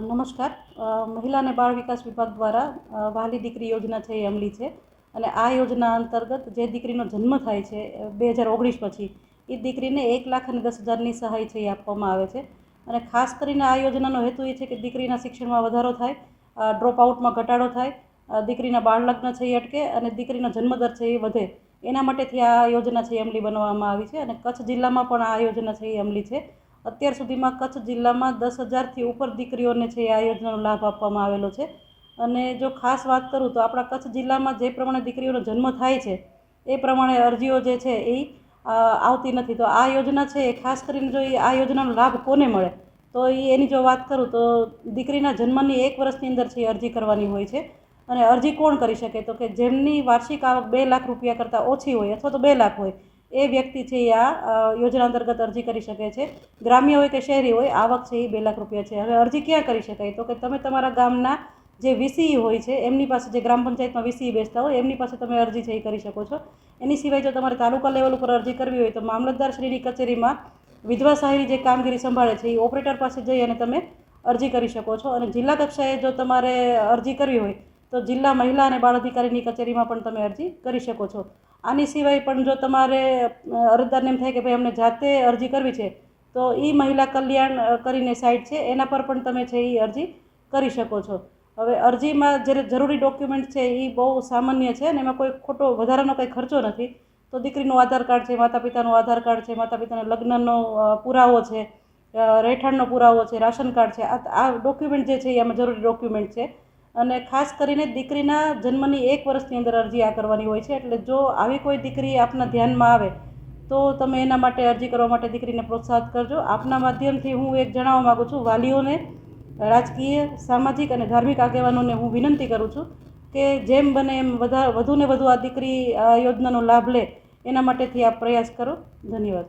નમસ્કાર. મહિલા અને બાળ વિકાસ વિભાગ દ્વારા વહાલી દીકરી યોજના છે એ અમલી છે. અને આ યોજના અંતર્ગત જે દીકરીનો જન્મ થાય છે બે હજાર ઓગણીસ પછી, એ દીકરીને એક લાખ અને દસ હજારની સહાય છે એ આપવામાં આવે છે. અને ખાસ કરીને આ યોજનાનો હેતુ એ છે કે દીકરીના શિક્ષણમાં વધારો થાય ડ્રોપ આઉટમાં ઘટાડો થાય દીકરીના બાળ લગ્ન છે એ અટકે અને દીકરીનો જન્મદર છે એ વધે. એના માટેથી આ યોજના છે એ અમલી બનાવવામાં આવી છે અને કચ્છ જિલ્લામાં પણ આ યોજના છે એ અમલી છે. અત્યાર સુધીમાં કચ્છ જિલ્લામાં દસ હજારથી ઉપર દીકરીઓને છે આ યોજનાનો લાભ આપવામાં આવેલો છે. અને જો ખાસ વાત કરું તો આપણા કચ્છ જિલ્લામાં જે પ્રમાણે દીકરીઓનો જન્મ થાય છે, એ પ્રમાણે અરજીઓ જે છે એ આવતી નથી. તો આ યોજના છે એ ખાસ કરીને જો એ આ યોજનાનો લાભ કોને મળે? તો એ એની જો વાત કરું તો દીકરીના જન્મની એક વર્ષની અંદર છે અરજી કરવાની હોય છે. અને અરજી કોણ કરી શકે? તો કે જેમની વાર્ષિક આવક બે લાખ રૂપિયા કરતાં ઓછી હોય અથવા તો બે લાખ હોય એ વ્યક્તિ છે એ આ યોજના અંતર્ગત અરજી કરી શકે છે. ગ્રામ્ય હોય કે શહેરી હોય આવક છે એ બે લાખ રૂપિયા છે. હવે અરજી ક્યાં કરી શકાય? તો કે તમે તમારા ગામના જે વીસી હોય છે, એમની પાસે જે ગ્રામ પંચાયતમાં વીસીઈ બેસતા હોય, એમની પાસે તમે અરજી છે એ કરી શકો છો. એની સિવાય જો તમારે તાલુકા લેવલ ઉપર અરજી કરવી હોય, તો મામલતદાર શ્રીની કચેરીમાં વિધવા સહાયની જે કામગીરી સંભાળે છે, એ ઓપરેટર પાસે જઈ અને તમે અરજી કરી શકો છો. અને જિલ્લા કક્ષાએ જો તમારે અરજી કરવી હોય તો જિલ્લા મહિલા અને બાળ અધિકારીની કચેરીમાં પણ તમે અરજી કરી શકો છો. આની સિવાય પણ જો તમારે અરજદારને એમ થાય કે ભાઈ અમને જાતે અરજી કરવી છે, તો એ મહિલા કલ્યાણ કરીને સાઇટ છે, એના પર પણ તમે છે એ અરજી કરી શકો છો. હવે અરજીમાં જે જરૂરી ડોક્યુમેન્ટ છે એ બહુ સામાન્ય છે અને એમાં કોઈ ખોટો વધારાનો કંઈ ખર્ચો નથી. તો દીકરીનું આધાર કાર્ડ છે માતા પિતાનું આધાર કાર્ડ છે માતા પિતાના લગ્નનો પુરાવો છે રહેઠાણનો પુરાવો છે, રાશન કાર્ડ છે, આ ડોક્યુમેન્ટ જે છે એ આમાં જરૂરી ડોક્યુમેન્ટ છે. અને ખાસ કરીને દીકરીના જન્મની એક વર્ષની અંદર અરજી આ કરવાની હોય છે. એટલે જો આવી કોઈ દીકરી આપના ધ્યાનમાં આવે, તો તમે એના માટે અરજી કરવા માટે દીકરીને પ્રોત્સાહિત કરજો. આપના માધ્યમથી હું એક જણાવવા માગું છું, વાલીઓને, રાજકીય, સામાજિક અને ધાર્મિક આગેવાનોને હું વિનંતી કરું છું કે જેમ બને એમ વધુ, વધુને વધુ આ દીકરી આ યોજનાનો લાભ લે. એના માટેથી આપ પ્રયાસ કરો. ધન્યવાદ.